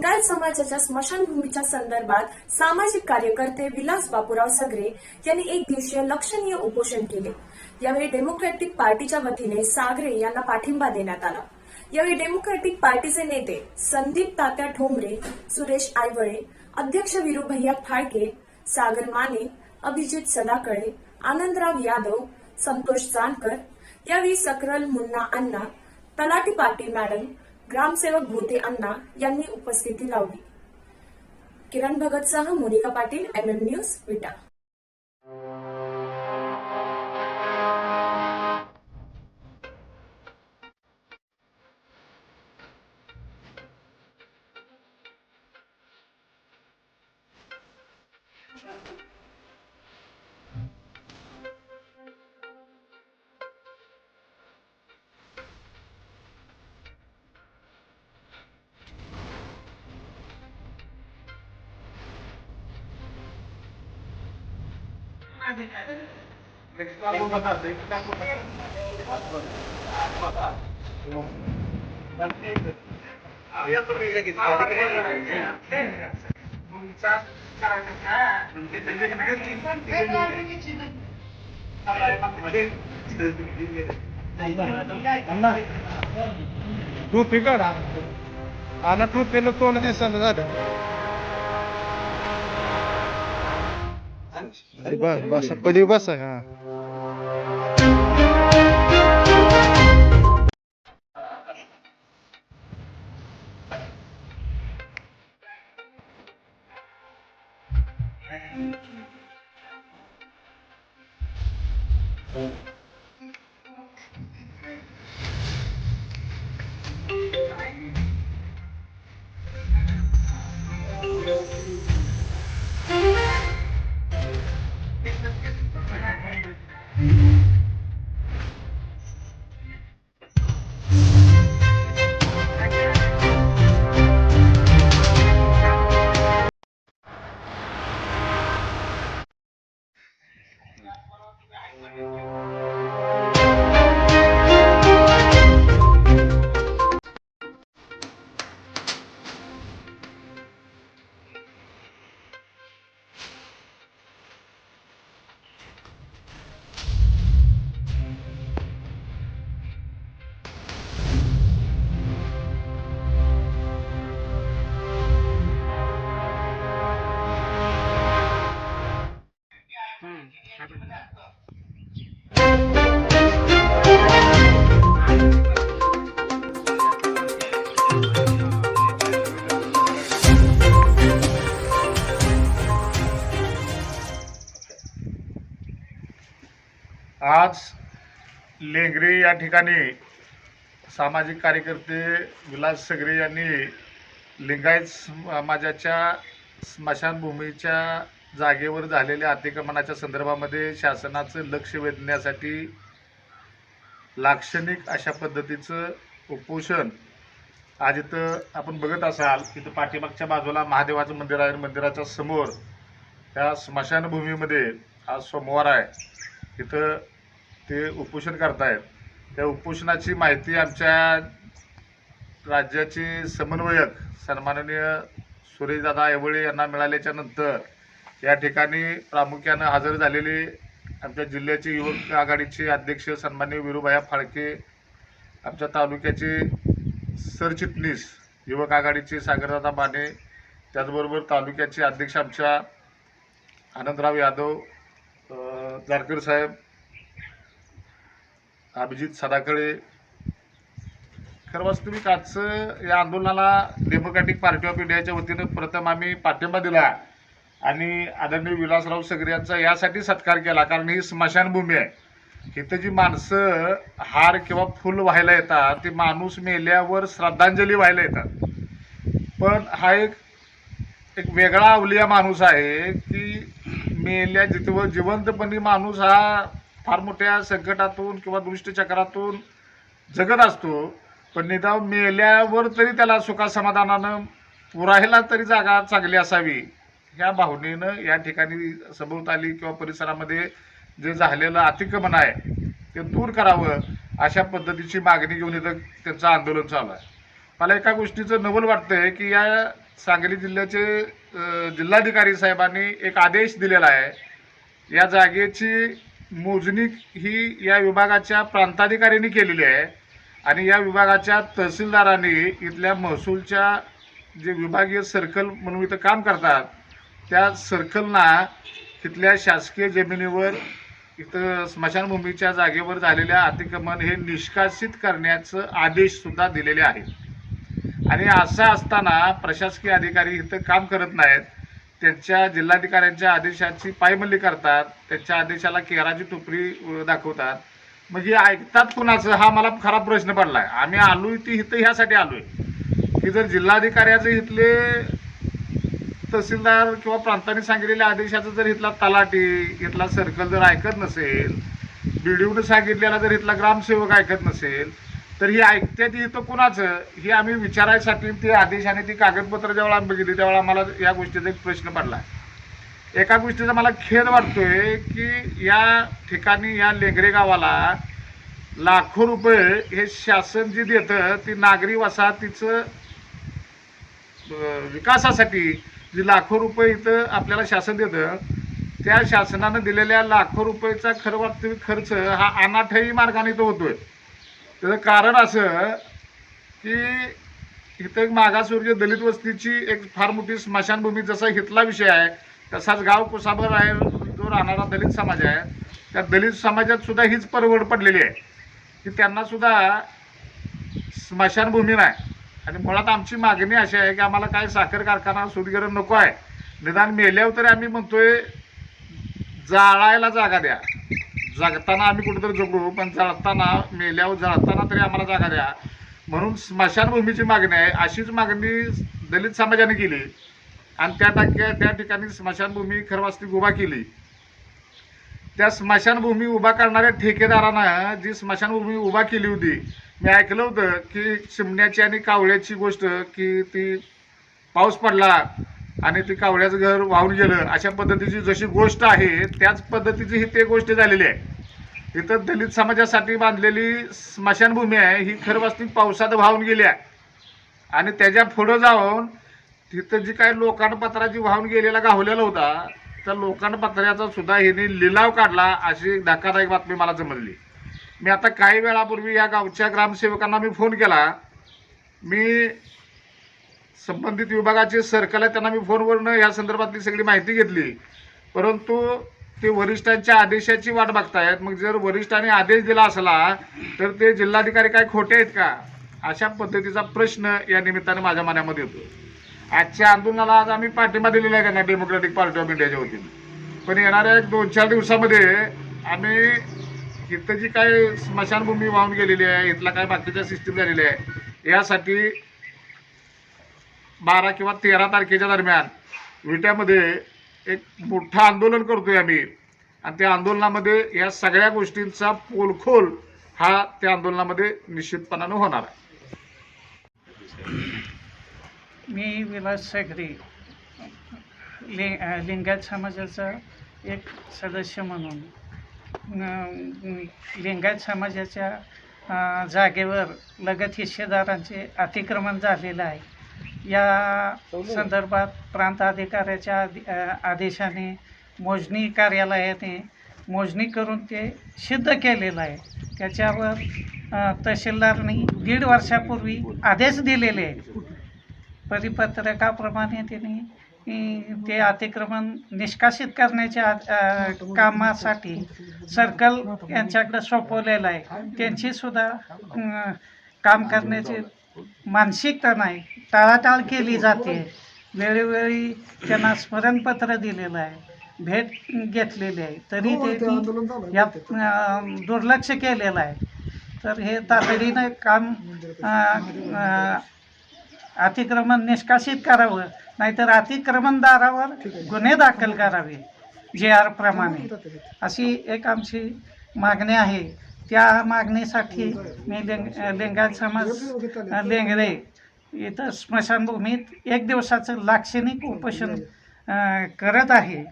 लिंगायत समाजाच्या स्मशानभूमीच्या संदर्भात सामाजिक कार्यकर्ते विलास बापूराव सगरे यांनी एक दिवसीय लक्षणीय उपोषण केले. यावेळी डेमोक्रॅटिक पार्टीच्या वतीने सागरे यांना पाठिंबा देण्यात आला. यावेळी डेमोक्रॅटिक पार्टीचे नेते संदीप तात्या ठोंबरे सुरेश आयवळे अध्यक्ष विरुभैया फाळके सागर माने अभिजित सदाकळे आनंदराव यादव संतोष जानकर यावेळी सकरल मुन्ना अण्णा तलाटी पाटील मॅडम ग्रामसेवक भोते अण्णा यांनी उपस्थिती लावली. किरण भगतसह मोनिका पाटील एमएम न्यूज विटा. तू तिकड आणि तू त्याला तोंड Diba? Basa. Pwede basa ha. आज लेंगरे या ठिकाणी सामाजिक कार्यकर्ते विलास सगरे यांनी लिंगायत समाजाच्या स्मशानभूमीच्या जागेवर झालेल्या अतिक्रमणाच्या संदर्भामध्ये शासनाचं लक्ष वेधण्यासाठी लाक्षणिक अशा पद्धतीचं उपोषण. आज इथं आपण बघत असाल इथं पाठीमागच्या बाजूला महादेवाचं मंदिर आहे. मंदिराच्या समोर त्या स्मशानभूमीमध्ये आज सोमवार आहे. इथं ते उपोषण करतायत. त्या उपोषणाची माहिती आमच्या राज्याचे समन्वयक सन्माननीय सुरेशदादा ऐवळे यांना मिळाल्याच्या नंतर या ठिकाणी प्रामुख्यानं हजर झालेले आमच्या जिल्ह्याचे युवक आघाडीचे अध्यक्ष सन्माननीय विरुभाया फाळके आमच्या तालुक्याचे सरचिटणीस युवक आघाडीचे सागरदादा माने त्याचबरोबर तालुक्याचे अध्यक्ष आमच्या आनंदराव यादव जारकर साहेब अभिजित सदाकळे. खरं वास्तविक आजचं या आंदोलनाला डेमोक्रॅटिक पार्टी ऑफ इंडियाच्या वतीनं प्रथम आम्ही पाठिंबा दिला आणि आदरणीय विलासराव सगरे यांचा यासाठी सत्कार केला कारण ही स्मशानभूमी आहे. इथं जी माणसं हार किंवा फुल व्हायला येतात ती माणूस मेल्यावर श्रद्धांजली व्हायला येतात. पण हा एक एक वेगळा अवलिया माणूस आहे की मेल्या जिथं जिवंतपणी माणूस हा फार मोठ्या संकटातून किंवा दृष्टचक्रातून जगत असतो पण निदान मेल्यावर तरी त्याला सुखासमाधानानं पुरायला तरी जागा चांगली असावी. ह्या भावनेनं या ठिकाणी सभोवताली किंवा परिसरामध्ये जे झालेलं अतिक्रमण आहे ते दूर करावं अशा पद्धतीची मागणी घेऊन इथं त्यांचं आंदोलन चालू आहे. मला एका गोष्टीचं नवल वाटतंय की या सांगली जिल्ह्याचे जिल्हाधिकारी साहेबांनी एक आदेश दिलेला आहे. या जागेची मोजणी ही या विभागाच्या प्रांताधिकाऱ्यांनी केलेली आहे. आणि या विभागाच्या तहसीलदारांनी इथल्या महसूलच्या जे विभागीय सर्कल म्हणून इथं काम करतात त्या सर्कलना तिथल्या शासकीय जमिनीवर इथं स्मशानभूमीच्या जागेवर झालेल्या अतिक्रमण हे निष्कासित करण्याचं आदेशसुद्धा दिलेले आहेत. आणि असं असताना प्रशासकीय अधिकारी इथं काम करत नाहीत. त्यांच्या जिल्हाधिकाऱ्यांच्या आदेशाची पायमल्ली करतात त्यांच्या आदेशाला केराची टोपरी दाखवतात. मग हे ऐकतात कुणाचं? हा मला खरा प्रश्न पडलाय. आम्ही आलो ती इथं ह्यासाठी आलोय. की जर जिल्हाधिकाऱ्याचं इथले तहसीलदार किंवा प्रांतांनी सांगितलेल्या आदेशाचं जर इथला तलाटी इथला सर्कल जर ऐकत नसेल बीडीओनं सांगितलेला जर इथला ग्रामसेवक ऐकत नसेल तर ही ऐकत्यात इथं कुणाचं? हे आम्ही विचारायसाठी ते आदेश आणि ती कागदपत्र ज्यावेळा आम्ही बघितली त्यावेळेला आम्हाला या गोष्टीचा एक प्रश्न पडला. एका गोष्टीचा मला खेद वाटतोय की या ठिकाणी या लेंगरे गावाला लाखो रुपये हे शासन जे देतं ती नागरी वसाहतीचं विकासासाठी जी लाखो रुपये इथं आपल्याला शासन देतं त्या शासनानं दिलेल्या लाखो रुपयेचा खरं वास्तविक खर्च हा अनाठही मार्गाने तो होतोय. त्याचं कारण असं की इथं एक मागासवर्गीय दलित वस्तीची एक फार मोठी स्मशानभूमी जसा हितला विषय आहे तसाच गाव कुसाबर आहे जो राहणारा दलित समाज आहे त्या दलित समाजात सुद्धा हीच परवड पडलेली आहे की त्यांना सुद्धा स्मशानभूमी नाही. आणि मुळात आमची मागणी अशी आहे की आम्हाला काय साखर कारखाना सुदगिरण नको आहे. निदान मेल्यावर तरी आम्ही म्हणतोय जाळायला जागा द्या. जगताना आम्ही कुठेतरी जगू पण जळताना मेल्यावर जळताना तरी आम्हाला जागा द्या. म्हणून स्मशानभूमीची मागणी आहे. अशीच मागणी दलित समाजाने केली. आणि त्या टाक्या त्या ठिकाणी स्मशानभूमी खरवास्ती उभा केली. त्या स्मशानभूमी उभा करणाऱ्या ठेकेदारानं जी स्मशानभूमी उभा केली होती मी ऐकलं होतं की चिमण्याची आणि कावळ्याची गोष्ट की ती पाऊस पडला आणि ती कावळ्याचं घर वाहून गेलं अशा पद्धतीची जशी गोष्ट आहे त्याच पद्धतीची ही ते गोष्ट झालेली आहे. इथं दलित समाजासाठी बांधलेली स्मशानभूमी आहे. ही खरं वास्तविक पावसात वाहून गेली आहे. आणि त्याच्या पुढं जाऊन तिथं जी काही लोकांपत्राची वाहून गेलेला गावलेला होता त्या लोकांपत्राचा सुद्धा हिने लिलाव काढला अशी एक धक्कादायक बातमी मला जमली. मी आता काही वेळापूर्वी या गावच्या ग्रामसेवकांना मी फोन केला. मी संबंधित विभागाचे सर्कल आहे त्यांना मी फोनवरनं या संदर्भातली सगळी माहिती घेतली. परंतु ते वरिष्ठांच्या आदेशाची वाट बघतायत. मग जर वरिष्ठांनी आदेश दिला असला तर ते जिल्हाधिकारी काय खोटे आहेत का? अशा पद्धतीचा प्रश्न या निमित्ताने माझ्या मनामध्ये येतो. आजच्या आंदोलनाला आज आम्ही पाठिंबा दिलेला आहे त्यांना डेमोक्रॅटिक पार्टी ऑफ इंडियाच्या वतीने? पण येणाऱ्या एक दोन चार दिवसामध्ये आम्ही इथं जी काय स्मशानभूमी वाहून गेलेली आहे इथला काय बाकीच्या सिस्टीम झालेल्या आहे यासाठी बारा किंवा तेरा तारखेच्या दरम्यान विट्यामध्ये एक मोठं आंदोलन करतोय आम्ही. आणि त्या आंदोलनामध्ये या सगळ्या गोष्टींचा पोलखोल हा त्या आंदोलनामध्ये निश्चितपणानं होणार आहे. मी विलास सागरी लि लिंगायत समाजाचा एक सदस्य म्हणून लिंगायत समाजाच्या जागेवर लगत हिस्सेदारांचे अतिक्रमण झालेलं आहे. या संदर्भात प्रांत अधिकाऱ्याच्या आदे- आदेशाने मोजणी कार्यालयाने मोजणी करून ते सिद्ध केलेलं आहे. त्याच्यावर तहसीलदारनी दीड वर्षापूर्वी आदेश दिलेले आहेत. परिपत्रकाप्रमाणे त्यांनी ते अतिक्रमण निष्कासित करण्याच्या कामासाठी सर्कल यांच्याकडे सोपवलेलं आहे. त्यांची सुद्धा अं, काम करण्याची मानसिकता नाही. टाळाटाळ केली जाते. वेळोवेळी त्यांना स्मरणपत्र दिलेलं आहे. भेट घेतलेली आहे. तरी ते यात अं, दुर्लक्ष केलेलं आहे. तर हे तातडीनं काम अतिक्रमण निष्कासित करावं. नाहीतर अतिक्रमणदारावर गुन्हे दाखल करावे जे आर प्रमाणे. अशी एक आमची मागणी आहे. त्या मागणीसाठी मी लेंग लिंगायत समाज लेंगरे इथं स्मशानभूमीत एक दिवसाचं लाक्षणिक उपोषण करत आहे.